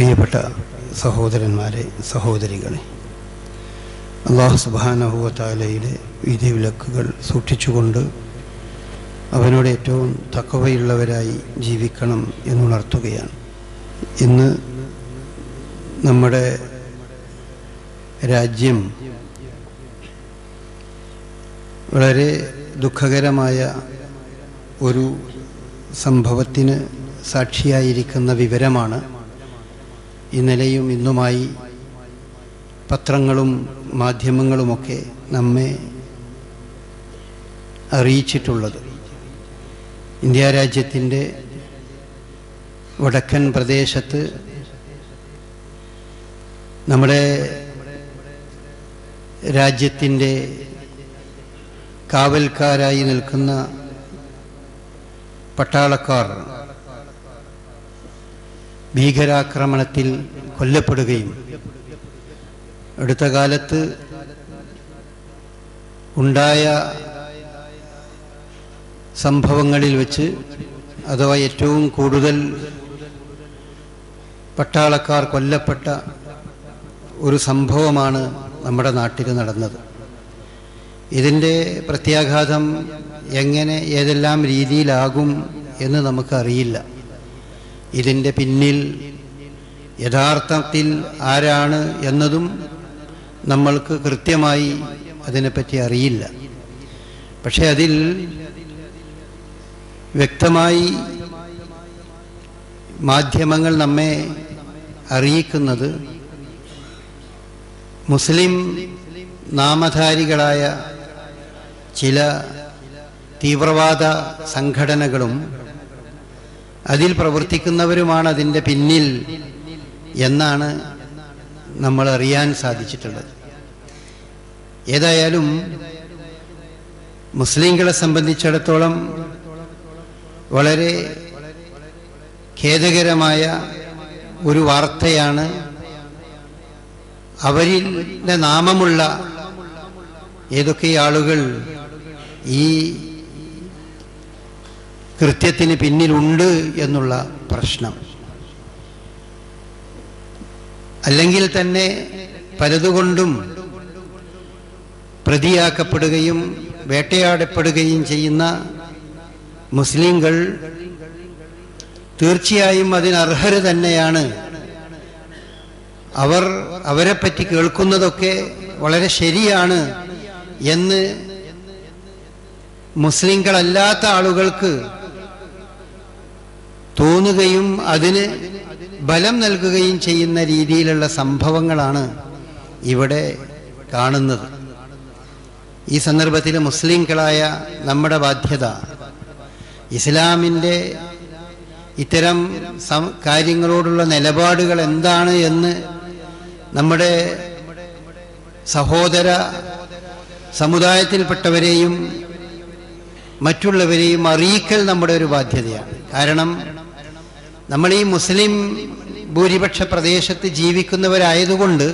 പ്രിയപ്പെട്ട സഹോദരന്മാരെ സഹോദരികളെ അള്ളാഹു സുബാനഹുവത്താലയിലെ വിധിവിലക്കുകൾ സൂക്ഷിച്ചുകൊണ്ട് അവനോട് ഏറ്റവും തക്കവയുള്ളവരായി ജീവിക്കണം എന്നുണർത്തുകയാണ്. ഇന്ന് നമ്മുടെ രാജ്യം വളരെ ദുഃഖകരമായ ഒരു സംഭവത്തിന് സാക്ഷിയായിരിക്കുന്ന വിവരമാണ് ഇന്നലെയും ഇന്നുമായി പത്രങ്ങളും മാധ്യമങ്ങളുമൊക്കെ നമ്മെ അറിയിച്ചിട്ടുള്ളത്. ഇന്ത്യ രാജ്യത്തിന്റെ വടക്കൻ പ്രദേശത്ത് നമ്മുടെ രാജ്യത്തിന്റെ കാവൽക്കാരായി നിൽക്കുന്ന പട്ടാളക്കാർ ഭീകരാക്രമണത്തിൽ കൊല്ലപ്പെടുകയും അടുത്ത കാലത്ത് ഉണ്ടായ സംഭവങ്ങളിൽ വെച്ച് അഥവാ ഏറ്റവും കൂടുതൽ പട്ടാളക്കാർ കൊല്ലപ്പെട്ട ഒരു സംഭവമാണ് നമ്മുടെ നാട്ടിൽ നടന്നത്. ഇതിന്റെ പ്രത്യാഘാതം എങ്ങനെ ഏതെല്ലാം രീതിയിലാകും എന്ന് നമുക്കറിയില്ല. ഇതിന്റെ പിന്നിൽ യഥാർത്ഥത്തിൽ ആരാണ് എന്നതും നമ്മൾക്ക് കൃത്യമായി അതിനെപ്പറ്റി അറിയില്ല. പക്ഷെ അതിൽ വ്യക്തമായി മാധ്യമങ്ങൾ നമ്മെ അറിയിക്കുന്നത് മുസ്ലിം നാമധാരികളായ ചില തീവ്രവാദ സംഘടനകളും അതിൽ പ്രവർത്തിക്കുന്നവരുമാണ് അതിന്റെ പിന്നിൽ എന്നാണ് നമ്മൾ അറിയാൻ സാധിച്ചിട്ടുള്ളത്. ഏതായാലും മുസ്ലിങ്ങളെ സംബന്ധിച്ചിടത്തോളം വളരെ ഖേദകരമായ ഒരു വാർത്തയാണ് അവരിന്റെ നാമമുള്ള ഏതൊക്കെ ആളുകൾ ഈ കൃത്യത്തിന് പിന്നിലുണ്ട് എന്നുള്ള പ്രശ്നം. അല്ലെങ്കിൽ തന്നെ പലതുകൊണ്ടും പ്രതിയാക്കപ്പെടുകയും വേട്ടയാടപ്പെടുകയും ചെയ്യുന്ന മുസ്ലിങ്ങൾ തീർച്ചയായും അതിനർഹര് തന്നെയാണ്. അവർ അവരെ അവരെപ്പറ്റി കേൾക്കുന്നതൊക്കെ വളരെ ശരിയാണ് എന്ന് മുസ്ലിങ്ങളല്ലാത്ത ആളുകൾക്ക് തോന്നുകയും അതിന് ബലം നൽകുകയും ചെയ്യുന്ന രീതിയിലുള്ള സംഭവങ്ങളാണ് ഇവിടെ കാണുന്നത്. ഈ സന്ദർഭത്തിൽ മുസ്ലിംകളായ നമ്മുടെ ബാധ്യത ഇസ്ലാമിന്റെ ഇത്തരം കാര്യങ്ങളോടുള്ള നിലപാടുകൾ എന്താണ് എന്ന് നമ്മുടെ സഹോദര സമുദായത്തിൽപ്പെട്ടവരെയും മറ്റുള്ളവരെയും അറിയിക്കൽ നമ്മുടെ ഒരു ബാധ്യതയാണ്. കാരണം നമ്മൾ ഈ മുസ്ലിം ഭൂരിപക്ഷ പ്രദേശത്ത് ജീവിക്കുന്നവരായതുകൊണ്ട്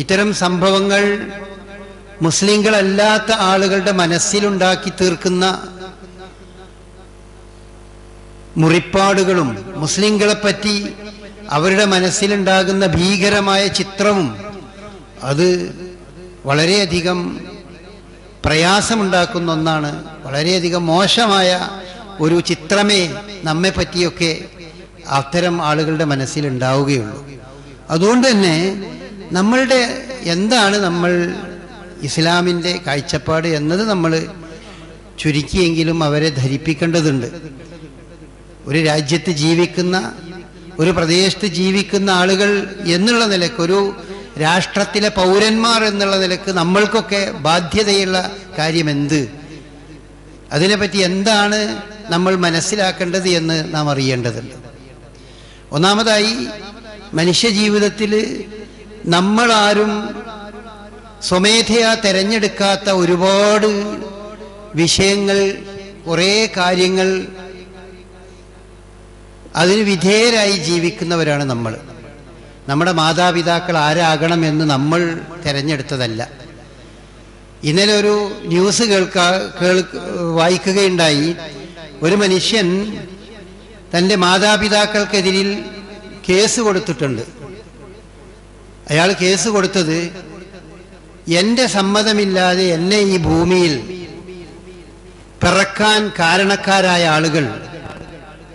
ഇത്തരം സംഭവങ്ങൾ മുസ്ലിങ്ങളല്ലാത്ത ആളുകളുടെ മനസ്സിലുണ്ടാക്കി തീർക്കുന്ന മുറിപ്പാടുകളും മുസ്ലിങ്ങളെപ്പറ്റി അവരുടെ മനസ്സിലുണ്ടാകുന്ന ഭീകരമായ ചിത്രവും അത് വളരെയധികം പ്രയാസമുണ്ടാക്കുന്ന ഒന്നാണ് വളരെയധികം മോശമായ ഒരു ചിത്രമേ നമ്മെ പറ്റിയൊക്കെ അത്തരം ആളുകളുടെ മനസ്സിൽ ഉണ്ടാവുകയുള്ളൂ. അതുകൊണ്ട് തന്നെ നമ്മളുടെ എന്താണ് നമ്മൾ ഇസ്ലാമിന്റെ കാഴ്ചപ്പാട് എന്നത് നമ്മൾ ചുരുക്കിയെങ്കിലും അവരെ ധരിപ്പിക്കേണ്ടതുണ്ട്. ഒരു രാജ്യത്ത് ജീവിക്കുന്ന ഒരു പ്രദേശത്ത് ജീവിക്കുന്ന ആളുകൾ എന്നുള്ള നിലയ്ക്ക് ഒരു രാഷ്ട്രത്തിലെ പൗരന്മാർ എന്നുള്ള നിലയ്ക്ക് നമ്മൾക്കൊക്കെ ബാധ്യതയുള്ള കാര്യം എന്ത് അതിനെപ്പറ്റി എന്താണ് നമ്മൾ മനസ്സിലാക്കേണ്ടത് എന്ന് നാം അറിയേണ്ടതുണ്ട്. ഒന്നാമതായി മനുഷ്യജീവിതത്തിൽ നമ്മളാരും സ്വമേധയാ തെരഞ്ഞെടുക്കാത്ത ഒരുപാട് വിഷയങ്ങൾ കുറേ കാര്യങ്ങൾ അതിന് വിധേയരായി ജീവിക്കുന്നവരാണ് നമ്മൾ. നമ്മുടെ മാതാപിതാക്കൾ ആരാകണമെന്ന് നമ്മൾ തിരഞ്ഞെടുത്തതല്ല. ഇന്നലെ ഒരു ന്യൂസ് കേൾക്കാ കേൾ വായിക്കുകയുണ്ടായി. ഒരു മനുഷ്യൻ തന്റെ മാതാപിതാക്കൾക്കെതിരിൽ കേസ് കൊടുത്തിട്ടുണ്ട്. അയാൾ കേസ് കൊടുത്തത് എന്റെ സമ്മതമില്ലാതെ എന്നെ ഈ ഭൂമിയിൽ പിറക്കാൻ കാരണക്കാരായ ആളുകൾ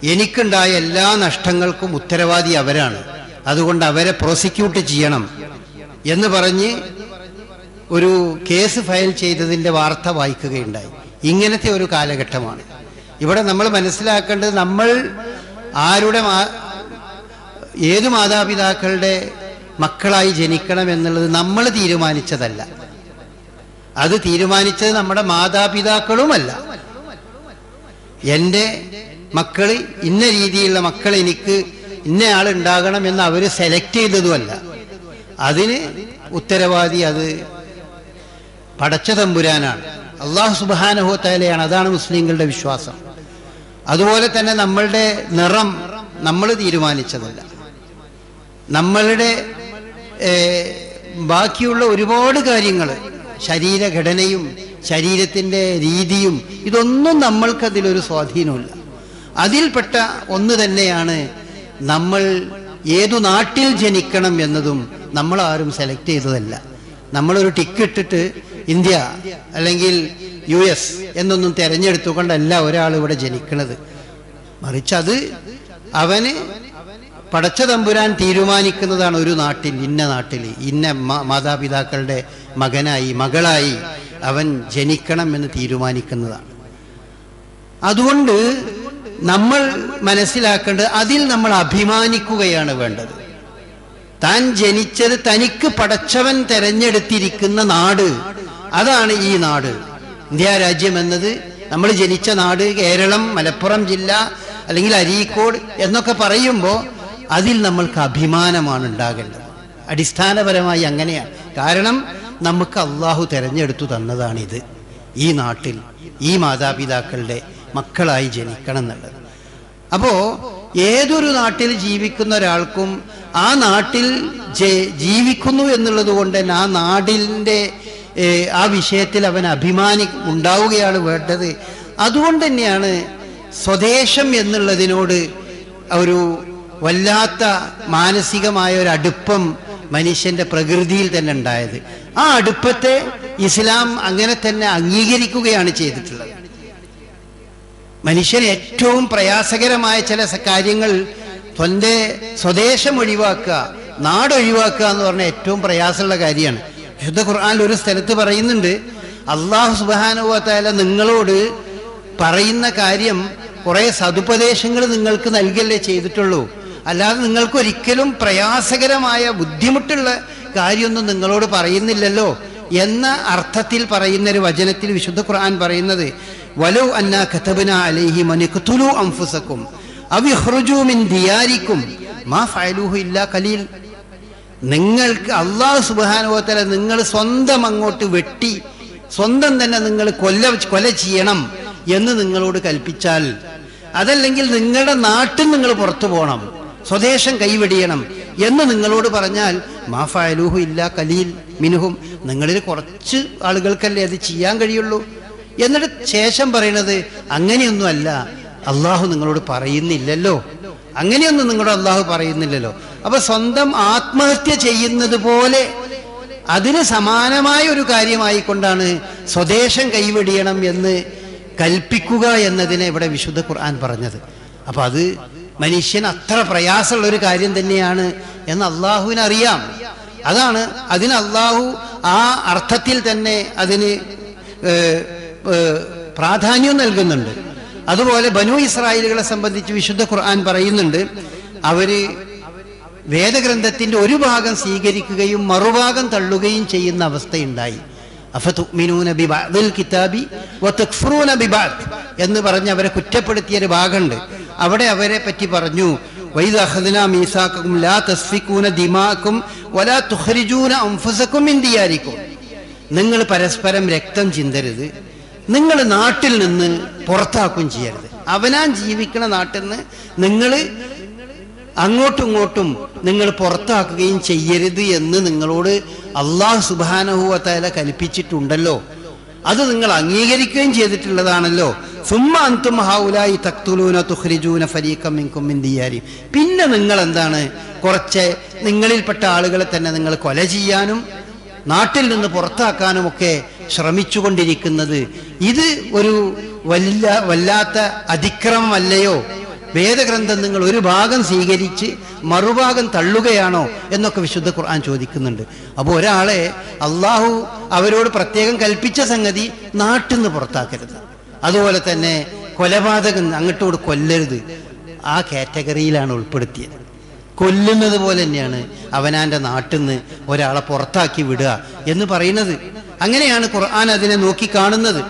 എനിക്കുണ്ടായ എല്ലാ നഷ്ടങ്ങൾക്കും ഉത്തരവാദി അവരാണ്. അതുകൊണ്ട് അവരെ പ്രോസിക്യൂട്ട് ചെയ്യണം എന്ന് പറഞ്ഞ് ഒരു കേസ് ഫയൽ ചെയ്തതിന്റെ വാർത്ത വായിക്കുകയുണ്ടായി. ഇങ്ങനത്തെ ഒരു കാലഘട്ടമാണ്. ഇവിടെ നമ്മൾ മനസ്സിലാക്കേണ്ടത് നമ്മൾ ആരുടെ ഏത് മാതാപിതാക്കളുടെ മക്കളായി ജനിക്കണം എന്നുള്ളത് നമ്മൾ തീരുമാനിച്ചതല്ല. അത് തീരുമാനിച്ചത് നമ്മുടെ മാതാപിതാക്കളുമല്ല. എന്റെ മക്കൾ ഇന്ന രീതിയിലുള്ള മക്കൾ എനിക്ക് ഇന്ന ആൾ ഉണ്ടാകണം എന്ന് അവർ സെലക്ട് ചെയ്തതുമല്ല. അതിന് ഉത്തരവാദി അത് പടച്ച തമ്പുരാനാണ്. അള്ളാഹു സുബാനഹോത്തലയാണ് അതാണ് മുസ്ലിങ്ങളുടെ വിശ്വാസം. അതുപോലെ തന്നെ നമ്മളുടെ നിറം നമ്മൾ തീരുമാനിച്ചതല്ല. നമ്മളുടെ ബാക്കിയുള്ള ഒരുപാട് കാര്യങ്ങൾ ശരീരഘടനയും ശരീരത്തിന്റെ രീതിയും ഇതൊന്നും നമ്മൾക്കതിലൊരു സ്വാധീനമില്ല അതിൽപ്പെട്ട ഒന്ന് തന്നെയാണ് നമ്മൾ ഏതു നാട്ടിൽ ജനിക്കണം എന്നതും നമ്മൾ ആരും സെലക്ട് ചെയ്തതല്ല. നമ്മളൊരു ടിക്കറ്റിട്ട് ഇന്ത്യ അല്ലെങ്കിൽ യു എസ് എന്നൊന്നും തിരഞ്ഞെടുത്തുകൊണ്ടല്ല ഒരാൾ ഇവിടെ ജനിക്കുന്നത് മറിച്ച് അത് അവന് പടച്ച തമ്പുരാൻ തീരുമാനിക്കുന്നതാണ് ഒരു നാട്ടിൽ ഇന്ന നാട്ടിൽ ഇന്ന മാതാപിതാക്കളുടെ മകനായി മകളായി അവൻ ജനിക്കണം എന്ന് തീരുമാനിക്കുന്നതാണ്. അതുകൊണ്ട് നമ്മൾ മനസ്സിലാക്കേണ്ടത് അതിൽ നമ്മൾ അഭിമാനിക്കുകയാണ് വേണ്ടത്. താൻ ജനിച്ചത് തനിക്ക് പടച്ചവൻ തെരഞ്ഞെടുത്തിരിക്കുന്ന നാട്. അതാണ് ഈ നാട്. ഇന്ത്യ രാജ്യം എന്നത് നമ്മൾ ജനിച്ച നാട് കേരളം മലപ്പുറം ജില്ല അല്ലെങ്കിൽ അരീക്കോട് എന്നൊക്കെ പറയുമ്പോൾ അതിൽ നമ്മൾക്ക് അഭിമാനമാണ് ഉണ്ടാകേണ്ടത്. അടിസ്ഥാനപരമായി അങ്ങനെയാണ്. കാരണം നമുക്ക് അള്ളാഹു തെരഞ്ഞെടുത്തു തന്നതാണിത്. ഈ നാട്ടിൽ ഈ മാതാപിതാക്കളുടെ മക്കളായി ജനിക്കണം എന്നുള്ളത് അപ്പോ ഏതൊരു നാട്ടിൽ ജീവിക്കുന്ന ഒരാൾക്കും ആ നാട്ടിൽ ജീവിക്കുന്നു എന്നുള്ളത് കൊണ്ട് ആ നാടിന്റെ ആ വിഷയത്തിൽ അവൻ അഭിമാനി ഉണ്ടാവുകയാണ് വേണ്ടത്. അതുകൊണ്ട് തന്നെയാണ് സ്വദേശം എന്നുള്ളതിനോട് ഒരു വല്ലാത്ത മാനസികമായ ഒരു അടുപ്പം മനുഷ്യന്റെ പ്രകൃതിയിൽ തന്നെ ഉണ്ടായത്. ആ അടുപ്പത്തെ ഇസ്ലാം അങ്ങനെ തന്നെ അംഗീകരിക്കുകയാണ് ചെയ്തിട്ടുള്ളത്. മനുഷ്യന് ഏറ്റവും പ്രയാസകരമായ ചില കാര്യങ്ങൾ തന്റെ സ്വദേശം ഒഴിവാക്കുക നാട് ഒഴിവാക്കുക എന്ന് പറഞ്ഞ ഏറ്റവും പ്രയാസമുള്ള കാര്യമാണ്. വിശുദ്ധ ഖുർആാനിൽ ഒരു സ്ഥലത്ത് പറയുന്നുണ്ട് അള്ളാഹു സുബാനുവത്തായ നിങ്ങളോട് പറയുന്ന കാര്യം കുറെ സതുപദേശങ്ങൾ നിങ്ങൾക്ക് നൽകല്ലേ ചെയ്തിട്ടുള്ളൂ. അല്ലാതെ നിങ്ങൾക്ക് ഒരിക്കലും പ്രയാസകരമായ ബുദ്ധിമുട്ടുള്ള കാര്യമൊന്നും നിങ്ങളോട് പറയുന്നില്ലല്ലോ. എന്ന അർത്ഥത്തിൽ പറയുന്ന ഒരു വചനത്തിൽ വിശുദ്ധ ഖുർആൻ പറയുന്നത് വലോ അന്ന കഥബന അലൈഹി മനിഖ്തുലു അംഫുസക്കും അവിഖ്റുജു മിൻ ദിയാരിക്കും മാ ഫയലൂഹു ഇല്ലാ കലീൽ നിങ്ങൾക്ക് അള്ളാഹു സുബാനുഭവത്തല നിങ്ങൾ സ്വന്തം അങ്ങോട്ട് വെട്ടി സ്വന്തം തന്നെ നിങ്ങൾ കൊല്ല കൊല ചെയ്യണം എന്ന് നിങ്ങളോട് കൽപ്പിച്ചാൽ അതല്ലെങ്കിൽ നിങ്ങളുടെ നാട്ടിൽ നിങ്ങൾ പുറത്തു പോകണം സ്വദേശം കൈവെടിയണം എന്ന് നിങ്ങളോട് പറഞ്ഞാൽ മാഫായലൂഹു ഇല്ല കലീൽ മിനുഹും നിങ്ങളിൽ കുറച്ച് ആളുകൾക്കല്ലേ അത് ചെയ്യാൻ കഴിയുള്ളൂ. എന്നിട്ട് ശേഷം പറയണത് അങ്ങനെയൊന്നുമല്ല അള്ളാഹു നിങ്ങളോട് പറയുന്നില്ലല്ലോ. അങ്ങനെയൊന്നും നിങ്ങളുടെ അള്ളാഹു പറയുന്നില്ലല്ലോ. അപ്പൊ സ്വന്തം ആത്മഹത്യ ചെയ്യുന്നത് പോലെ അതിന് സമാനമായ ഒരു കാര്യമായിക്കൊണ്ടാണ് സ്വദേശം കൈവെടിയണം എന്ന് കൽപ്പിക്കുക എന്നതിനെ ഇവിടെ വിശുദ്ധ ഖുർആൻ പറഞ്ഞത്. അപ്പൊ അത് മനുഷ്യൻ അത്ര പ്രയാസമുള്ള ഒരു കാര്യം തന്നെയാണ് എന്ന് അള്ളാഹുവിന് അറിയാം അതാണ് അതിന് അള്ളാഹു ആ അർത്ഥത്തിൽ തന്നെ അതിന് പ്രാധാന്യം നൽകുന്നുണ്ട്. അതുപോലെ ബനു ഇസ്രായേലുകളെ സംബന്ധിച്ച് വിശുദ്ധ ഖുർആൻ പറയുന്നുണ്ട് അവർ വേദഗ്രന്ഥത്തിന്റെ ഒരു ഭാഗം സ്വീകരിക്കുകയും മറുഭാഗം തള്ളുകയും ചെയ്യുന്ന അവസ്ഥയുണ്ടായി. എന്ന് പറഞ്ഞ് അവരെ കുറ്റപ്പെടുത്തിയ ഒരു ഭാഗമുണ്ട്. അവിടെ അവരെ പറ്റി പറഞ്ഞു മീസാക്കും ലാ വലാ നിങ്ങൾ പരസ്പരം രക്തം ചിന്തരുത് നിങ്ങൾ നാട്ടിൽ നിന്ന് പുറത്താക്കും ചെയ്യരുത്. അവനാൻ ജീവിക്കണ നാട്ടിൽ നിന്ന് നിങ്ങൾ അങ്ങോട്ടും ഇങ്ങോട്ടും നിങ്ങൾ പുറത്താക്കുകയും ചെയ്യരുത് എന്ന് നിങ്ങളോട് അള്ളാഹു സുബാനഹുവത്തല കൽപ്പിച്ചിട്ടുണ്ടല്ലോ. അത് നിങ്ങൾ അംഗീകരിക്കുകയും ചെയ്തിട്ടുള്ളതാണല്ലോ. പിന്നെ നിങ്ങൾ എന്താണ് കുറച്ച് നിങ്ങളിൽപ്പെട്ട ആളുകളെ തന്നെ നിങ്ങൾ കൊല ചെയ്യാനും നാട്ടിൽ നിന്ന് പുറത്താക്കാനും ഒക്കെ ശ്രമിച്ചുകൊണ്ടിരിക്കുന്നത്. ഇത് ഒരു വല്ല വല്ലാത്ത അതിക്രമമല്ലയോ? വേദഗ്രന്ഥം നിങ്ങൾ ഒരു ഭാഗം സ്വീകരിച്ച് മറുഭാഗം തള്ളുകയാണോ എന്നൊക്കെ വിശുദ്ധ ഖുർആൻ ചോദിക്കുന്നുണ്ട്. അപ്പോൾ ഒരാളെ അള്ളാഹു അവരോട് പ്രത്യേകം കൽപ്പിച്ച സംഗതി നാട്ടിൽ നിന്ന് പുറത്താക്കരുത്. അതുപോലെ തന്നെ കൊലപാതകം അങ്ങോട്ടോട് കൊല്ലരുത്. ആ കാറ്റഗറിയിലാണ് ഉൾപ്പെടുത്തിയത്. കൊല്ലുന്നത് പോലെ തന്നെയാണ് അവനാന്റെ നാട്ടിൽ നിന്ന് ഒരാളെ പുറത്താക്കി വിടുക എന്ന് പറയുന്നത്. അങ്ങനെയാണ് ഖുർആൻ അതിനെ നോക്കി കാണുന്നത്.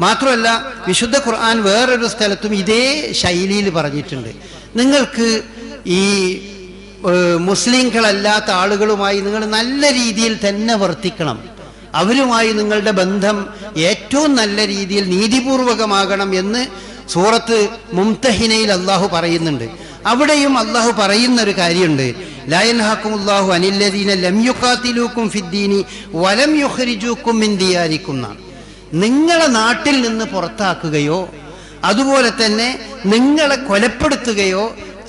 മാത്രമല്ല വിശുദ്ധ ഖുർആൻ വേറൊരു സ്ഥലത്തും ഇതേ ശൈലിയിൽ പറഞ്ഞിട്ടുണ്ട്. നിങ്ങൾക്ക് ഈ മുസ്ലിങ്ങളല്ലാത്ത ആളുകളുമായി നിങ്ങൾ നല്ല രീതിയിൽ തന്നെ വർത്തിക്കണം. അവരുമായി നിങ്ങളുടെ ബന്ധം ഏറ്റവും നല്ല രീതിയിൽ നീതിപൂർവകമാകണം എന്ന് സൂറത്ത് മുംതഹിനയിൽ അള്ളാഹു പറയുന്നുണ്ട്. അവിടെയും അള്ളാഹു പറയുന്ന ഒരു കാര്യമുണ്ട് ലായൻഹാക്കുമുല്ലാഹു അനില്ലദീന ലം ഫിദ്ദീനി വലം നിങ്ങളെ നാട്ടിൽ നിന്ന് പുറത്താക്കുകയോ അതുപോലെ തന്നെ നിങ്ങളെ കൊലപ്പെടുത്തുകയോ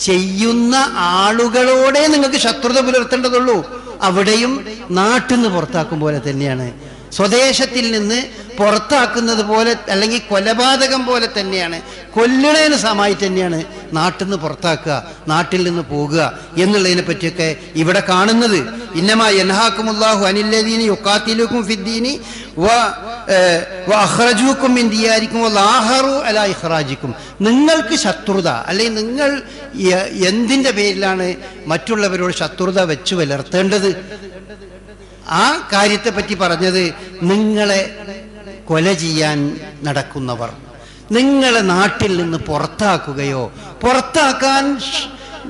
ചെയ്യുന്ന ആളുകളോടെ നിങ്ങൾക്ക് ശത്രുത പുലർത്തേണ്ടതുള്ളൂ. അവിടെയും നാട്ടിൽ നിന്ന് പുറത്താക്കും പോലെ തന്നെയാണ്. സ്വദേശത്തിൽ നിന്ന് പുറത്താക്കുന്നത് പോലെ അല്ലെങ്കിൽ കൊലപാതകം പോലെ തന്നെയാണ്. കൊല്ലണേന് സമമായി തന്നെയാണ് നാട്ടിൽ നിന്ന് പുറത്താക്കുക നാട്ടിൽ നിന്ന് പോകുക എന്നുള്ളതിനെ പറ്റിയൊക്കെ ഇവിടെ കാണുന്നത്. ഇന്നമാ എൻഹാക്കുമുല്ലാഹു അനില്ലദീനി യുക്കാത്തിലൂക്കും ഫിദ്ദീനി വ ഇന്ത്യയായിരിക്കും വ അല ഇഖ്റാജിക്കും. നിങ്ങൾക്ക് ശത്രുത അല്ലെങ്കിൽ നിങ്ങൾ എന്തിന്റെ പേരിലാണ് മറ്റുള്ളവരോട് ശത്രുത വെച്ച് പുലർത്തേണ്ടത്? ആ കാര്യത്തെ പറ്റി പറഞ്ഞത് നിങ്ങളെ കൊല ചെയ്യാൻ നടക്കുന്നവർ. നിങ്ങളെ നാട്ടിൽ നിന്ന് പുറത്താക്കുകയോ പുറത്താക്കാൻ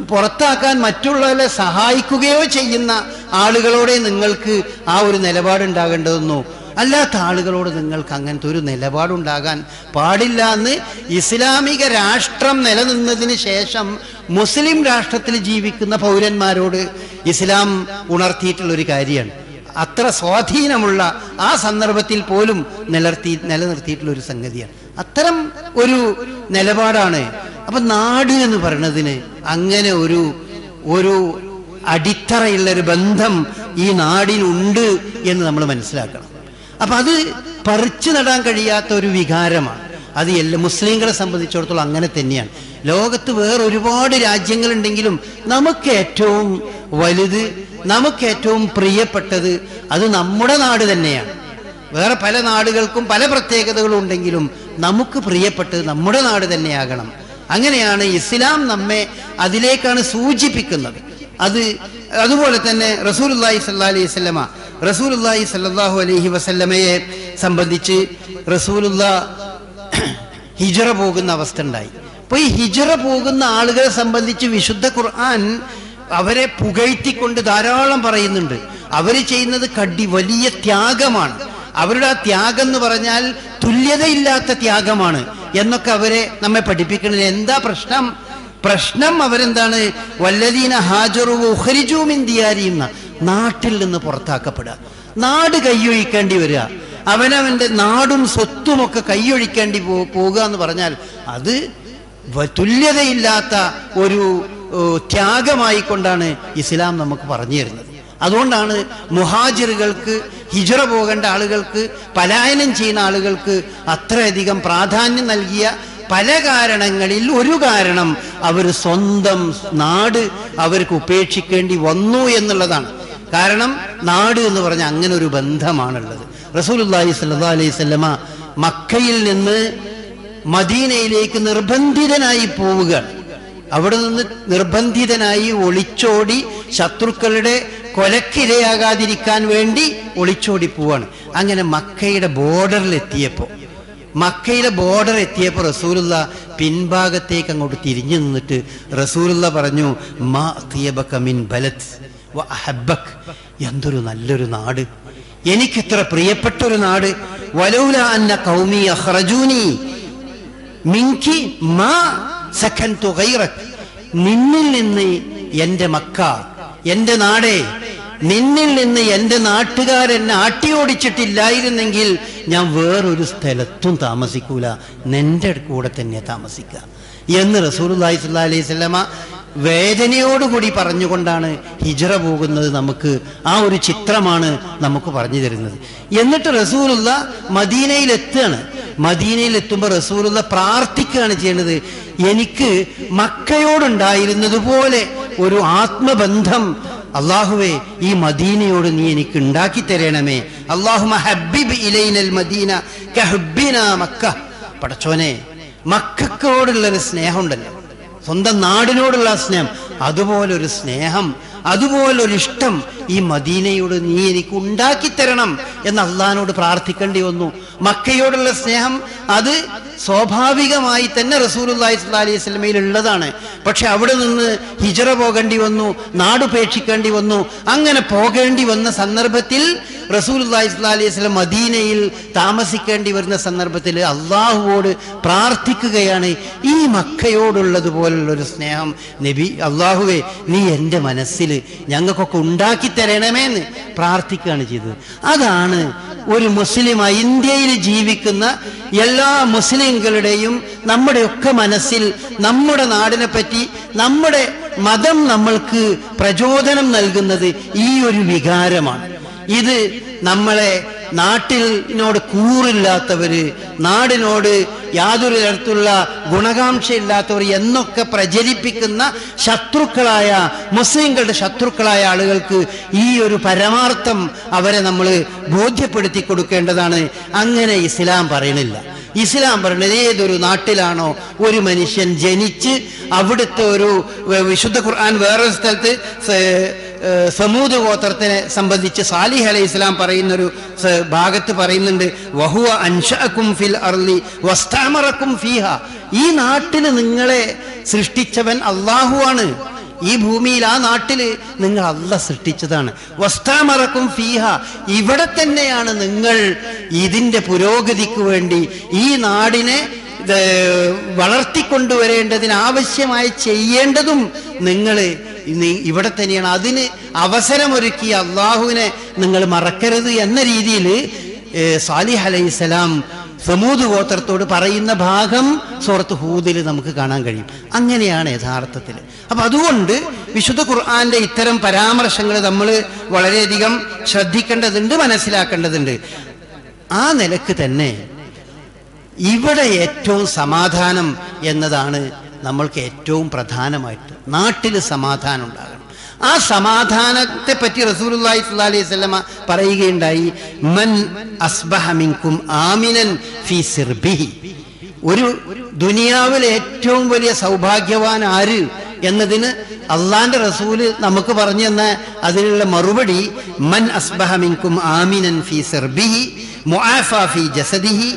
പുറത്താക്കാൻ മറ്റുള്ളവരെ സഹായിക്കുകയോ ചെയ്യുന്ന ആളുകളോടെ നിങ്ങൾക്ക് ആ ഒരു നിലപാടുണ്ടാകേണ്ടതെന്നോ അല്ലാത്ത ആളുകളോട് നിങ്ങൾക്ക് അങ്ങനത്തെ ഒരു നിലപാടുണ്ടാകാൻ പാടില്ല എന്ന് ഇസ്ലാമിക രാഷ്ട്രം നിലനിന്നതിന് ശേഷം മുസ്ലിം രാഷ്ട്രത്തിൽ ജീവിക്കുന്ന പൗരന്മാരോട് ഇസ്ലാം ഉണർത്തിയിട്ടുള്ള ഒരു കാര്യമാണ്. അത്ര സ്വാധീനമുള്ള ആ സന്ദർഭത്തിൽ പോലും നിലർത്തി നിലനിർത്തിയിട്ടുള്ള ഒരു സംഗതിയാണ്. അത്തരം ഒരു നിലപാടാണ്. അപ്പൊ നാട് എന്ന് പറയുന്നതിന് അങ്ങനെ ഒരു ഒരു അടിത്തറയുള്ള ഒരു ബന്ധം ഈ നാടിനുണ്ട് എന്ന് നമ്മൾ മനസ്സിലാക്കണം. അപ്പൊ അത് പറിച്ചു നടാൻ കഴിയാത്ത ഒരു വികാരമാണ്. അത് എല്ലാ മുസ്ലിങ്ങളെ സംബന്ധിച്ചിടത്തോളം അങ്ങനെ തന്നെയാണ്. ലോകത്ത് വേറെ ഒരുപാട് രാജ്യങ്ങളുണ്ടെങ്കിലും നമുക്ക് ഏറ്റവും വലുത് നമുക്ക് ഏറ്റവും പ്രിയപ്പെട്ടത് അത് നമ്മുടെ നാട് തന്നെയാണ്. വേറെ പല നാടുകൾക്കും പല പ്രത്യേകതകളും ഉണ്ടെങ്കിലും നമുക്ക് പ്രിയപ്പെട്ടത് നമ്മുടെ നാട് തന്നെയാകണം. അങ്ങനെയാണ് ഇസ്ലാം നമ്മെ അതിലേക്കാണ് സൂചിപ്പിക്കുന്നത്. അത് അതുപോലെ തന്നെ റസൂലുല്ലാഹി സല്ലാ അലൈഹി വസല്ലമ റസൂലുല്ലാഹി സല്ലാഹു അലൈഹി വസല്ലമയെ സംബന്ധിച്ച് റസൂലുള്ള ഹിജറ പോകുന്ന അവസ്ഥ ഉണ്ടായി. അപ്പൊ ഈ ഹിജറ പോകുന്ന ആളുകളെ സംബന്ധിച്ച് വിശുദ്ധ ഖുർആൻ അവരെ പുകഴ്ത്തിക്കൊണ്ട് ധാരാളം പറയുന്നുണ്ട്. അവർ ചെയ്യുന്നത് കടി വലിയ ത്യാഗമാണ്. അവരുടെ ആ ത്യാഗം എന്ന് പറഞ്ഞാൽ തുല്യതയില്ലാത്ത ത്യാഗമാണ് എന്നൊക്കെ അവരെ നമ്മെ പഠിപ്പിക്കുന്നത് എന്താ പ്രശ്നം? പ്രശ്നം അവരെന്താണ്? വല്ലദീന ഹാജറു ഉഹരിജൂമിൻ ദിയാരിയുന്ന നാട്ടിൽ നിന്ന് പുറത്താക്കപ്പെടുക. നാട് കൈയൊഴിക്കേണ്ടി വരിക. അവനവന്റെ നാടും സ്വത്തുമൊക്കെ കൈയൊഴിക്കേണ്ടി പോകുക എന്ന് പറഞ്ഞാൽ അത് തുല്യതയില്ലാത്ത ഒരു ത്യാഗമായി കൊണ്ടാണ് ഇസ്ലാം നമുക്ക് പറഞ്ഞു തരുന്നത്. അതുകൊണ്ടാണ് മുഹാജിറുകൾക്ക് ഹിജറ പോകേണ്ട ആളുകൾക്ക് പലായനം ചെയ്യുന്ന ആളുകൾക്ക് അത്രയധികം പ്രാധാന്യം നൽകിയ പല കാരണങ്ങളിൽ ഒരു കാരണം അവർ സ്വന്തം നാട് അവർക്ക് ഉപേക്ഷിക്കേണ്ടി വന്നു എന്നുള്ളതാണ്. കാരണം നാട് എന്ന് പറഞ്ഞ അങ്ങനെ ഒരു ബന്ധമാണുള്ളത്. റസൂലുല്ലാഹി സല്ലല്ലാഹു അലൈഹി വസല്ലമ മക്കയിൽ നിന്ന് മദീനയിലേക്ക് നിർബന്ധിതനായി പോവുക. അവിടെ നിന്ന് നിർബന്ധിതനായി ഒളിച്ചോടി ശത്രുക്കളുടെ കൊലക്കിരയാകാതിരിക്കാൻ വേണ്ടി ഒളിച്ചോടി പോവാണ്. അങ്ങനെ മക്കയുടെ ബോർഡറിൽ എത്തിയപ്പോൾ മക്കയിലെ ബോർഡർ എത്തിയപ്പോൾ റസൂലുള്ള പിൻഭാഗത്തേക്ക് അങ്ങോട്ട് തിരിഞ്ഞു നിന്നിട്ട് റസൂലുള്ള പറഞ്ഞു മാ മിൻ എന്തൊരു നല്ലൊരു നാട്. എനിക്കിത്ര പ്രിയപ്പെട്ട ഒരു നാട്. വലൗല അന്ന കൗമി അഹ്റജൂനി മിങ്കി മാ ഗൈറക്. നിന്നിൽ നിന്ന് എന്റെ മക്ക എന്റെ നാടേ നിന്നിൽ നിന്ന് എന്റെ നാട്ടുകാരെന്നെ ആട്ടിയോടിച്ചിട്ടില്ലായിരുന്നെങ്കിൽ ഞാൻ വേറൊരു സ്ഥലത്തും താമസിക്കൂല. നിന്റെ കൂടെ തന്നെ താമസിക്കുക എന്ന് റസൂലുള്ളാഹി സ്വല്ലല്ലാഹി അലൈഹി വസല്ലമ വേദനയോടുകൂടി പറഞ്ഞുകൊണ്ടാണ് ഹിജറ പോകുന്നത് നമുക്ക് ആ ഒരു ചിത്രമാണ് നമുക്ക് പറഞ്ഞു തരുന്നത്. എന്നിട്ട് റസൂലുള്ള മദീനയിൽ എത്തുകയാണ് മദീനയിൽ എത്തുമ്പോൾ റസൂലുള്ള പ്രാർത്ഥിക്കുകയാണ് ചെയ്യുന്നത് എനിക്ക് മക്കയോടുണ്ടായിരുന്നതുപോലെ ഒരു ആത്മബന്ധം. അള്ളാഹുവേ ഈ മദീനയോട് നീ എനിക്ക് ഉണ്ടാക്കി തരണമേ. അള്ളാഹുനെ ഹബ്ബിബ് ഇലൈനൽ മദീന ഉണ്ടല്ലോ മക്ക. പടച്ചോനെ മക്കോടുള്ളൊരു സ്നേഹമുണ്ടല്ലോ. സ്വന്തം നാടിനോടുള്ള സ്നേഹം. അതുപോലൊരു സ്നേഹം അതുപോലൊരു ഇഷ്ടം ഈ മദീനയോട് നീ എനിക്ക് ഉണ്ടാക്കി തരണം എന്ന് അള്ളഹാനോട് പ്രാർത്ഥിക്കേണ്ടി വന്നു. മക്കയോടുള്ള സ്നേഹം അത് സ്വാഭാവികമായി തന്നെ റസൂലുല്ലാഹി സ്വല്ലല്ലാഹി അലൈഹി വസല്ലമയിൽ ഉള്ളതാണ്. പക്ഷെ അവിടെ നിന്ന് ഹിജറ പോകേണ്ടി വന്നു നാടുപേക്ഷിക്കേണ്ടി വന്നു അങ്ങനെ പോകേണ്ടി വന്ന സന്ദർഭത്തിൽ റസൂലുല്ലാഹി സ്വല്ലല്ലാഹി അലൈഹി വസല്ലം മദീനയിൽ താമസിക്കേണ്ടി വരുന്ന സന്ദർഭത്തിൽ അള്ളാഹുവോട് പ്രാർത്ഥിക്കുകയാണ്. ഈ മക്കയോടുള്ളതുപോലുള്ള ഒരു സ്നേഹം. നബി അള്ളാഹുവെ നീ എന്റെ മനസ്സിൽ ഞങ്ങൾക്കൊക്കെ ഉണ്ടാക്കി തരണമേ എന്ന് പ്രാർത്ഥിക്കുകയാണ് ചെയ്തത്. അതാണ് ഒരു മുസ്ലിമായി ഇന്ത്യയിൽ ജീവിക്കുന്ന എല്ലാ മുസ്ലിങ്ങളുടെയും നമ്മുടെയൊക്കെ മനസ്സിൽ നമ്മുടെ നാടിനെ പറ്റി നമ്മുടെ മതം നമ്മൾക്ക് പ്രചോദനം നൽകുന്നത് ഈ ഒരു വികാരമാണ്. ഇത് നമ്മളെ നാട്ടിനോട് കൂറില്ലാത്തവര് നാടിനോട് യാതൊരു തരത്തിലുള്ള ഗുണകാംക്ഷയില്ലാത്തവർ എന്നൊക്കെ പ്രചരിപ്പിക്കുന്ന ശത്രുക്കളായ മുസ്ലിങ്ങളുടെ ശത്രുക്കളായ ആളുകൾക്ക് ഈ ഒരു പരമാർത്ഥം അവരെ നമ്മൾ ബോധ്യപ്പെടുത്തി കൊടുക്കേണ്ടതാണ്. അങ്ങനെ ഇസ്ലാം പറയണില്ല ഇസ്ലാം പറയുന്നത് ഏതൊരു നാട്ടിലാണോ ഒരു മനുഷ്യൻ ജനിച്ച് അവിടുത്തെ ഒരു വിശുദ്ധ ഖുർആൻ വേറൊരു സ്ഥലത്ത് സമൂത് ഗോത്രത്തിനെ സംബന്ധിച്ച് സാലിഹ് അലൈഹി ഇസ്ലാം പറയുന്ന ഒരു ഭാഗത്ത് പറയുന്നുണ്ട് വഹുവ അൻഷഅക്കും ഫിൽ അർലി വസ്താമറക്കും ഫീഹ. ഈ നാട്ടിൽ നിങ്ങളെ സൃഷ്ടിച്ചവൻ അള്ളാഹുവാണ് ഈ ഭൂമിയിൽ ആ നാട്ടിൽ നിങ്ങൾ അല്ല സൃഷ്ടിച്ചതാണ്. വസ്താമറക്കും ഫീഹ. ഇവിടെ തന്നെയാണ് നിങ്ങൾ ഇതിന്റെ പുരോഗതിക്ക് വേണ്ടി ഈ നാടിനെ വളർത്തിക്കൊണ്ടുവരേണ്ടതിന് ആവശ്യമായി ചെയ്യേണ്ടതും നിങ്ങൾ ഇവിടെ തന്നെയാണ്. അതിന് അവസരമൊരുക്കി അള്ളാഹുവിനെ നിങ്ങൾ മറക്കരുത് എന്ന രീതിയിൽ സാലിഹ് അലൈഹിസ്സലാം സമൂത് ഗോത്രത്തോട് പറയുന്ന ഭാഗം സൂറത്ത് ഹൂദിൽ നമുക്ക് കാണാൻ കഴിയും. അങ്ങനെയാണ് യഥാർത്ഥത്തിൽ അപ്പൊ അതുകൊണ്ട് വിശുദ്ധ ഖുർആന്റെ ഇത്തരം പരാമർശങ്ങൾ നമ്മൾ വളരെയധികം ശ്രദ്ധിക്കേണ്ടതുണ്ട് മനസ്സിലാക്കേണ്ടതുണ്ട്. ആ നിലയ്ക്ക് തന്നെ ഇവിടെ ഏറ്റവും സമാധാനം എന്നതാണ് നമ്മൾക്ക് ഏറ്റവും പ്രധാനമായിട്ട് നാട്ടിൽ സമാധാനം ഉണ്ടാകണം. ആ സമാധാനത്തെ പറ്റി റസൂലുള്ളാഹി സ്വല്ലല്ലാഹി അലൈഹി വസല്ലമ പറയുകയുണ്ടായി മൻ അസ്ബഹ മിൻകും ആമിനൻ ഫീ സിർബിഹി. ഒരു ദുനിയാവിലെ ഏറ്റവും വലിയ സൗഭാഗ്യവാൻ ആര് എന്നതിന് അള്ളാന്റെ റസൂൽ നമുക്ക് പറഞ്ഞു തന്ന അതിനുള്ള മറുപടി മൻ അസ്ബഹ മിൻകും ആമിനൻ ഫി സിർബിഹി മുആഫ ഫീ ജസദിഹി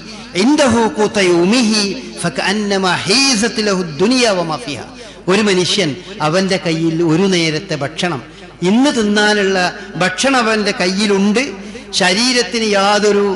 ഇൻദഹു ഖൂത യൗമിഹി ഫകഅന്നമാ ഹീസത് ലഹു ദുനിയ വമാ ഫിഹാ. ഒരു മനുഷ്യൻ അവന്റെ കയ്യിൽ ഒരു നേരത്തെ ഭക്ഷണം. ഇന്ന് തിന്നാനുള്ള ഭക്ഷണം അവന്റെ കയ്യിലുണ്ട്. ശരീരത്തിന് യാതൊരു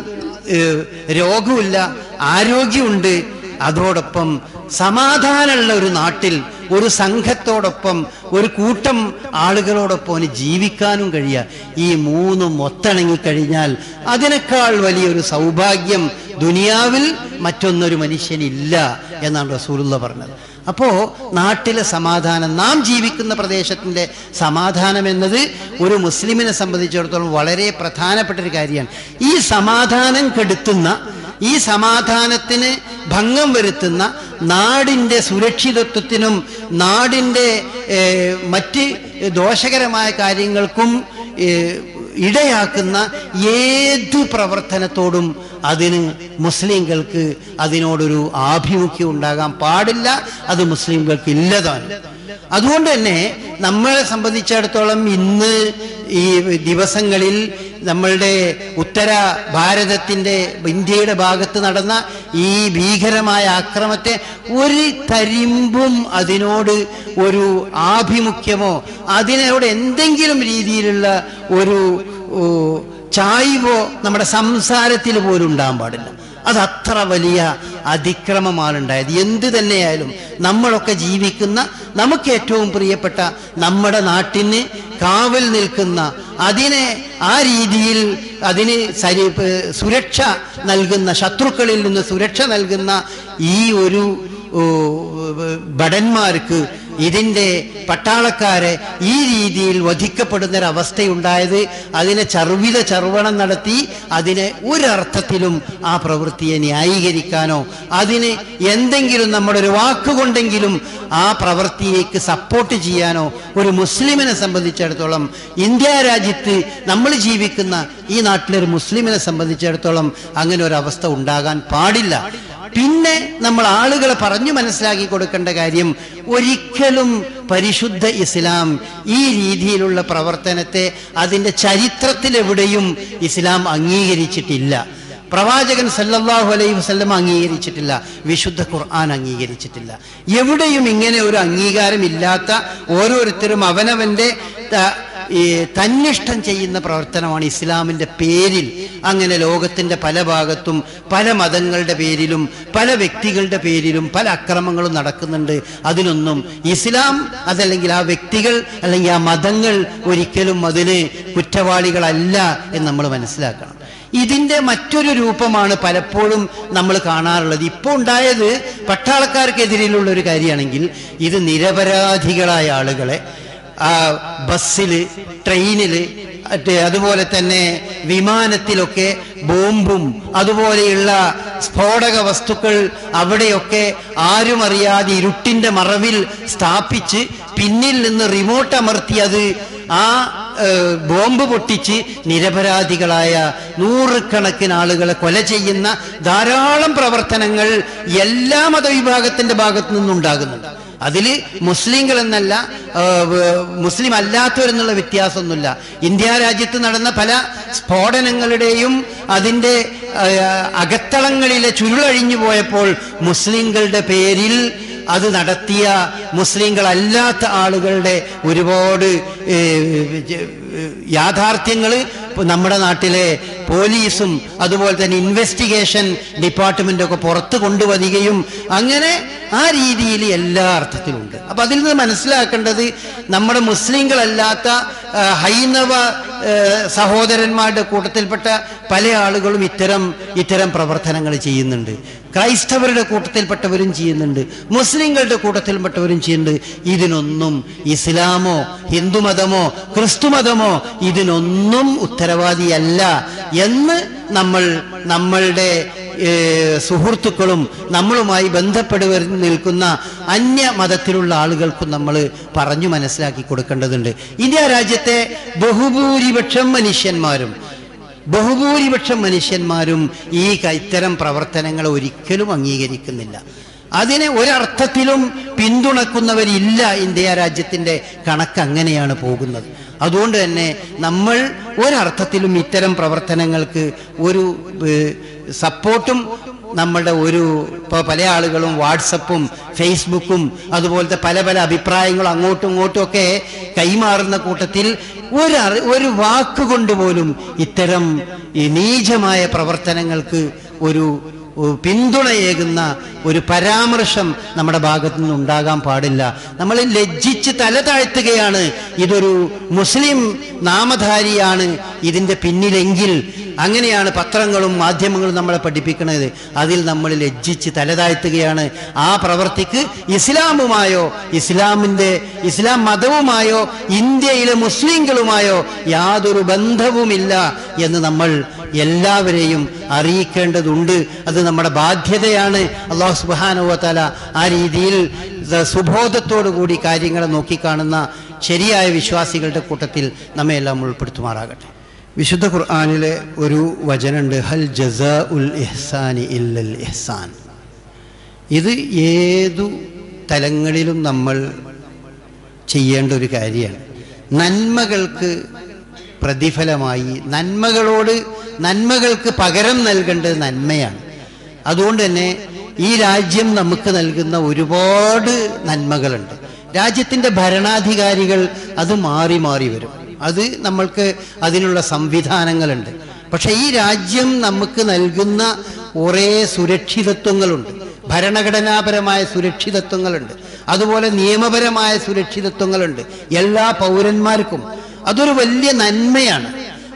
രോഗമില്ല ആരോഗ്യമുണ്ട്. അതോടൊപ്പം സമാധാനമുള്ള ഒരു നാട്ടിൽ ഒരു സംഘത്തോടൊപ്പം ഒരു കൂട്ടം ആളുകളോടൊപ്പം അവന് ജീവിക്കാനും കഴിയുക. ഈ മൂന്നും ഒത്തിണങ്ങിക്കഴിഞ്ഞാൽ അതിനേക്കാൾ വലിയൊരു സൗഭാഗ്യം ദുനിയാവിൽ മറ്റൊന്നൊരു മനുഷ്യനില്ല എന്നാണ് റസൂലുള്ള പറഞ്ഞത്. അപ്പോ നാട്ടിലെ സമാധാനം നാം ജീവിക്കുന്ന പ്രദേശത്തിന്റെ സമാധാനം എന്നത് ഒരു മുസ്ലിമിനെ സംബന്ധിച്ചിടത്തോളം വളരെ പ്രധാനപ്പെട്ട ഒരു കാര്യമാണ്. ഈ സമാധാനം കെടുത്തുന്ന ഈ സമാധാനത്തിന് ഭംഗം വരുത്തുന്ന നാടിന്റെ സുരക്ഷിതത്വത്തിനും നാടിന്റെ മറ്റ് ദോഷകരമായ കാര്യങ്ങൾക്കും ഇടയാക്കുന്ന ഏത് പ്രവർത്തനത്തോടും അതിന് മുസ്ലിങ്ങൾക്ക് അതിനോടൊരു ആഭിമുഖ്യം ഉണ്ടാകാൻ പാടില്ല. അത് മുസ്ലിങ്ങൾക്ക് ഇല്ലതാണ് അതുകൊണ്ട് തന്നെ നമ്മളെ സംബന്ധിച്ചിടത്തോളം ഇന്ന് ഈ ദിവസങ്ങളിൽ നമ്മളുടെ ഉത്തര ഭാരതത്തിന്റെ ഇന്ത്യയുടെ ഭാഗത്ത് നടന്ന ഈ ഭീകരമായ ആക്രമത്തെ ഒരു തരിമ്പും അതിനോട് ഒരു ആഭിമുഖ്യമോ അതിനോട് എന്തെങ്കിലും രീതിയിലുള്ള ഒരു ചായ്വോ നമ്മുടെ സംസാരത്തിൽ പോലും ഉണ്ടാകാൻ പാടില്ല. അത് അത്ര വലിയ അതിക്രമമാണ് ഉണ്ടായത് എന്ത് തന്നെയായാലും നമ്മളൊക്കെ ജീവിക്കുന്ന നമുക്ക് ഏറ്റവും പ്രിയപ്പെട്ട നമ്മുടെ നാട്ടിന് കാവൽ നിൽക്കുന്ന അതിനെ ആ രീതിയിൽ അതിന് സരി സുരക്ഷ നൽകുന്ന ശത്രുക്കളിൽ നിന്ന് സുരക്ഷ നൽകുന്ന ഈ ഒരു ഭടന്മാർക്ക് ഇതിന്റെ പട്ടാളക്കാരെ ഈ രീതിയിൽ വധിക്കപ്പെടുന്നൊരവസ്ഥയുണ്ടായത് അതിനെ ചർവിത ചർവണം നടത്തി അതിനെ ഒരർത്ഥത്തിലും ആ പ്രവൃത്തിയെ ന്യായീകരിക്കാനോ അതിന് എന്തെങ്കിലും നമ്മുടെ ഒരു വാക്കുകൊണ്ടെങ്കിലും ആ പ്രവൃത്തിയേക്ക് സപ്പോർട്ട് ചെയ്യാനോ ഒരു മുസ്ലിമിനെ സംബന്ധിച്ചിടത്തോളം ഇന്ത്യ രാജ്യത്ത് നമ്മൾ ജീവിക്കുന്ന ഈ നാട്ടിലൊരു മുസ്ലിമിനെ സംബന്ധിച്ചിടത്തോളം അങ്ങനെ ഒരു അവസ്ഥ ഉണ്ടാകാൻ പാടില്ല. പിന്നെ നമ്മൾ ആളുകളെ പറഞ്ഞു മനസ്സിലാക്കി കൊടുക്കേണ്ട കാര്യം ഒരിക്കലും പരിശുദ്ധ ഇസ്ലാം ഈ രീതിയിലുള്ള പ്രവർത്തനത്തെ അതിന്റെ ചരിത്രത്തിലെവിടെയും ഇസ്ലാം അംഗീകരിച്ചിട്ടില്ല. പ്രവാചകൻ സല്ലല്ലാഹു അലൈഹി വസ്ലം അംഗീകരിച്ചിട്ടില്ല. വിശുദ്ധ ഖുർആൻ അംഗീകരിച്ചിട്ടില്ല. എവിടെയും ഇങ്ങനെ ഒരു അംഗീകാരമില്ലാത്ത ഓരോരുത്തരും അവനവന്റെ ഈ തന്നിഷ്ടം ചെയ്യുന്ന പ്രവർത്തനമാണ് ഇസ്ലാമിന്റെ പേരിൽ. അങ്ങനെ ലോകത്തിന്റെ പല ഭാഗത്തും പല മതങ്ങളുടെ പേരിലും പല വ്യക്തികളുടെ പേരിലും പല അക്രമങ്ങളും നടക്കുന്നുണ്ട്. അതിനൊന്നും ഇസ്ലാം അതല്ലെങ്കിൽ ആ വ്യക്തികൾ അല്ലെങ്കിൽ ആ മതങ്ങൾ ഒരിക്കലും അതിന് കുറ്റവാളികളല്ല എന്ന് നമ്മൾ മനസ്സിലാക്കണം. ഇതിന്റെ മറ്റൊരു രൂപമാണ് പലപ്പോഴും നമ്മൾ കാണാറുള്ളത്. ഇപ്പോൾ ഉണ്ടായത് പട്ടാളക്കാർക്കെതിരെയുള്ള ഒരു കാര്യമാണെങ്കിൽ ഇത് നിരപരാധികളായ ആളുകളെ ആ ബസ്സിൽ ട്രെയിനിൽ അതുപോലെ തന്നെ വിമാനത്തിലൊക്കെ ബോംബും അതുപോലെയുള്ള സ്ഫോടക വസ്തുക്കൾ അവിടെയൊക്കെ ആരും അറിയാതെ ഇരുട്ടിന്റെ മറവിൽ സ്ഥാപിച്ച് പിന്നിൽ നിന്ന് റിമോട്ട് അമർത്തി അത് ആ ബോംബ് പൊട്ടിച്ച് നിരപരാധികളായ നൂറുകണക്കിന് ആളുകളെ കൊല ചെയ്യുന്ന ധാരാളം പ്രവർത്തനങ്ങൾ എല്ലാ മതവിഭാഗത്തിന്റെ ഭാഗത്തു നിന്നുണ്ടാകുന്നുണ്ട്. അതിൽ മുസ്ലിങ്ങൾ എന്നല്ല മുസ്ലിം അല്ലാത്തവരെന്നുള്ള വ്യത്യാസമൊന്നുമില്ല. ഇന്ത്യ രാജ്യത്ത് നടന്ന പല സ്ഫോടനങ്ങളുടെയും അതിന്റെ അകത്തളങ്ങളിലെ ചുരുളഴിഞ്ഞു പോയപ്പോൾ മുസ്ലിങ്ങളുടെ പേരിൽ അത് നടത്തിയ മുസ്ലിങ്ങളല്ലാത്ത ആളുകളുടെ ഒരുപാട് യാഥാർത്ഥ്യങ്ങൾ നമ്മുടെ നാട്ടിലെ പോലീസും അതുപോലെ തന്നെ ഇൻവെസ്റ്റിഗേഷൻ ഡിപ്പാർട്ട്മെന്റൊക്കെ പുറത്ത് കൊണ്ടുവരികയും അങ്ങനെ ആ രീതിയിൽ എല്ലാ അർത്ഥത്തിലുണ്ട് അപ്പൊ അതിൽ നിന്ന് മനസ്സിലാക്കേണ്ടത് നമ്മുടെ മുസ്ലിങ്ങളല്ലാത്ത ഹൈന്ദവ സഹോദരന്മാരുടെ കൂട്ടത്തിൽപ്പെട്ട പല ആളുകളും ഇത്തരം ഇത്തരം പ്രവർത്തനങ്ങൾ ചെയ്യുന്നുണ്ട്. ക്രൈസ്തവരുടെ കൂട്ടത്തിൽപ്പെട്ടവരും ചെയ്യുന്നുണ്ട്. മുസ്ലിങ്ങളുടെ കൂട്ടത്തിൽപ്പെട്ടവരും ചെയ്യുന്നുണ്ട്. ഇതിനൊന്നും ഇസ്ലാമോ ഹിന്ദുമതമോ ക്രിസ്തുമതമോ ഇതിനൊന്നും ഉത്തരവാദിയല്ല എന്ന് നമ്മൾ നമ്മളുടെ സുഹൃത്തുക്കളും നമ്മളുമായി ബന്ധപ്പെടുവ നിൽക്കുന്ന അന്യ മതത്തിലുള്ള ആളുകൾക്കും നമ്മൾ പറഞ്ഞു മനസ്സിലാക്കി കൊടുക്കേണ്ടതുണ്ട്. ഇന്ത്യ രാജ്യത്തെ ബഹുഭൂരിപക്ഷം മനുഷ്യന്മാരും ബഹുഭൂരിപക്ഷം മനുഷ്യന്മാരും ഈ ഇത്തരം പ്രവർത്തനങ്ങൾ ഒരിക്കലും അംഗീകരിക്കുന്നില്ല. അതിനെ ഒരർത്ഥത്തിലും പിന്തുണക്കുന്നവരില്ല ഇന്ത്യ രാജ്യത്തിന്റെ കണക്ക് അങ്ങനെയാണ് പോകുന്നത്. അതുകൊണ്ട് തന്നെ നമ്മൾ ഒരർത്ഥത്തിലും ഇത്തരം പ്രവർത്തനങ്ങൾക്ക് ഒരു സപ്പോർട്ടും നമ്മളുടെ ഒരു ഇപ്പോൾ പല ആളുകളും വാട്സപ്പും ഫേസ്ബുക്കും അതുപോലത്തെ പല പല അഭിപ്രായങ്ങളും അങ്ങോട്ടും ഇങ്ങോട്ടും ഒക്കെ കൈമാറുന്ന കൂട്ടത്തിൽ ഒരു ഒരു വാക്കുകൊണ്ട് പോലും ഇത്തരം നീചമായ പ്രവർത്തനങ്ങൾക്ക് ഒരു പിന്തുണയേകുന്ന ഒരു പരാമർശം നമ്മുടെ ഭാഗത്തു നിന്ന് ഉണ്ടാകാൻ പാടില്ല. നമ്മൾ ലജ്ജിച്ച് തല താഴ്ത്തുകയാണ്. ഇതൊരു മുസ്ലിം നാമധാരിയാണ് ഇതിന്റെ പിന്നിലെങ്കിൽ. അങ്ങനെയാണ് പത്രങ്ങളും മാധ്യമങ്ങളും നമ്മളെ പഠിപ്പിക്കുന്നത്. അതിൽ നമ്മൾ ലജ്ജിച്ച് തല താഴ്ത്തുകയാണ്. ആ പ്രവർത്തിക്ക് ഇസ്ലാമുമായോ ഇസ്ലാമിന്റെ ഇസ്ലാം മതവുമായോ ഇന്ത്യയിലെ മുസ്ലിങ്ങളുമായോ യാതൊരു ബന്ധവുമില്ല എന്ന് നമ്മൾ എല്ലാവരെയും അറിയിക്കേണ്ടതുണ്ട്. അത് നമ്മുടെ ബാധ്യതയാണ്. അള്ളാഹു സുബാനുവല ആ രീതിയിൽ സുബോധത്തോടു കൂടി കാര്യങ്ങളെ നോക്കിക്കാണുന്ന ശരിയായ വിശ്വാസികളുടെ കൂട്ടത്തിൽ നമ്മെ എല്ലാം ഉൾപ്പെടുത്തുമാറാകട്ടെ. വിശുദ്ധ ഖുർആാനിലെ ഒരു വചനുണ്ട് ഹൽ ജസ ഉൽ ഇഹ്സാനി ഇല്ലൽ ഇഹ്സാൻ. ഇത് ഏതു തലങ്ങളിലും നമ്മൾ ചെയ്യേണ്ട ഒരു കാര്യമാണ്. നന്മകൾക്ക് പ്രതിഫലമായി. നന്മകളോട് നന്മകൾക്ക് പകരം നൽകേണ്ടത് നന്മയാണ്. അതുകൊണ്ട് തന്നെ ഈ രാജ്യം നമുക്ക് നൽകുന്ന ഒരുപാട് നന്മകളുണ്ട്. രാജ്യത്തിന്റെ ഭരണാധികാരികൾ അത് മാറി മാറി വരും. അത് നമ്മൾക്ക് അതിനുള്ള സംവിധാനങ്ങളുണ്ട്. പക്ഷെ ഈ രാജ്യം നമുക്ക് നൽകുന്ന കുറേ സുരക്ഷിതത്വങ്ങളുണ്ട്. ഭരണഘടനാപരമായ സുരക്ഷിതത്വങ്ങളുണ്ട്. അതുപോലെ നിയമപരമായ സുരക്ഷിതത്വങ്ങളുണ്ട്. എല്ലാ പൗരന്മാർക്കും അതൊരു വലിയ നന്മയാണ്.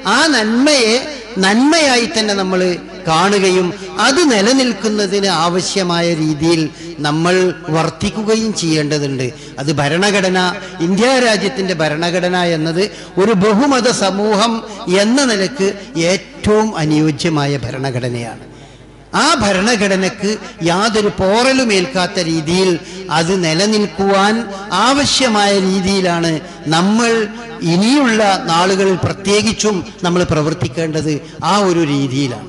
ആ നന്മയെ നന്മയായി തന്നെ നമ്മൾ കാണുകയും അത് നിലനിൽക്കുന്നതിന് ആവശ്യമായ രീതിയിൽ നമ്മൾ വർത്തിക്കുകയും ചെയ്യേണ്ടതുണ്ട്. അത് ഭരണഘടന ഇന്ത്യ രാജ്യത്തിന്റെ ഭരണഘടന എന്നത് ഒരു ബഹുമത സമൂഹം എന്ന നിലയ്ക്ക് ഏറ്റവും അനുയോജ്യമായ ഭരണഘടനയാണ്. ആ ഭരണഘടനക്ക് യാതൊരു പോറലുമേൽക്കാത്ത രീതിയിൽ അത് നിലനിൽക്കുവാൻ ആവശ്യമായ രീതിയിലാണ് നമ്മൾ ഇനിയുള്ള നാളുകളിൽ പ്രത്യേകിച്ചും നമ്മൾ പ്രവർത്തിക്കേണ്ടത് ആ ഒരു രീതിയിലാണ്.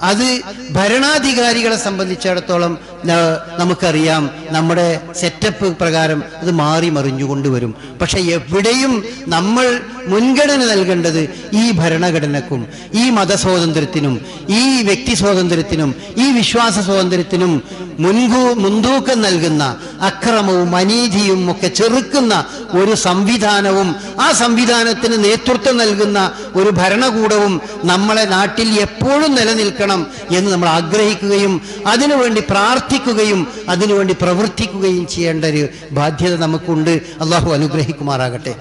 അത് ഭരണാധികാരികളെ സംബന്ധിച്ചിടത്തോളം നമുക്കറിയാം നമ്മുടെ സെറ്റപ്പ് പ്രകാരം അത് മാറി മറിഞ്ഞുകൊണ്ടുവരും പക്ഷെ എവിടെയും നമ്മൾ മുൻഗണന നൽകേണ്ടത് ഈ ഭരണഘടനക്കും ഈ മതസ്വാതന്ത്ര്യത്തിനും ഈ വ്യക്തി സ്വാതന്ത്ര്യത്തിനും ഈ വിശ്വാസ സ്വാതന്ത്ര്യത്തിനും മുൻകൂ മുൻതൂക്കം നൽകുന്ന അക്രമവും അനീതിയും ഒക്കെ ചെറുക്കുന്ന ഒരു സംവിധാനവും ആ സംവിധാനത്തിന് നേതൃത്വം നൽകുന്ന ഒരു ഭരണകൂടവും നമ്മളെ നാട്ടിൽ എപ്പോഴും നിലനിൽക്കണം എന്ന് നമ്മൾ ആഗ്രഹിക്കുകയും അതിനുവേണ്ടി പ്രാർത്ഥിക്കുകയും അതിനുവേണ്ടി പ്രവർത്തിക്കുകയും ചെയ്യേണ്ട ഒരു ബാധ്യത നമുക്കുണ്ട്. അള്ളാഹു അനുഗ്രഹിക്കുമാറാകട്ടെ.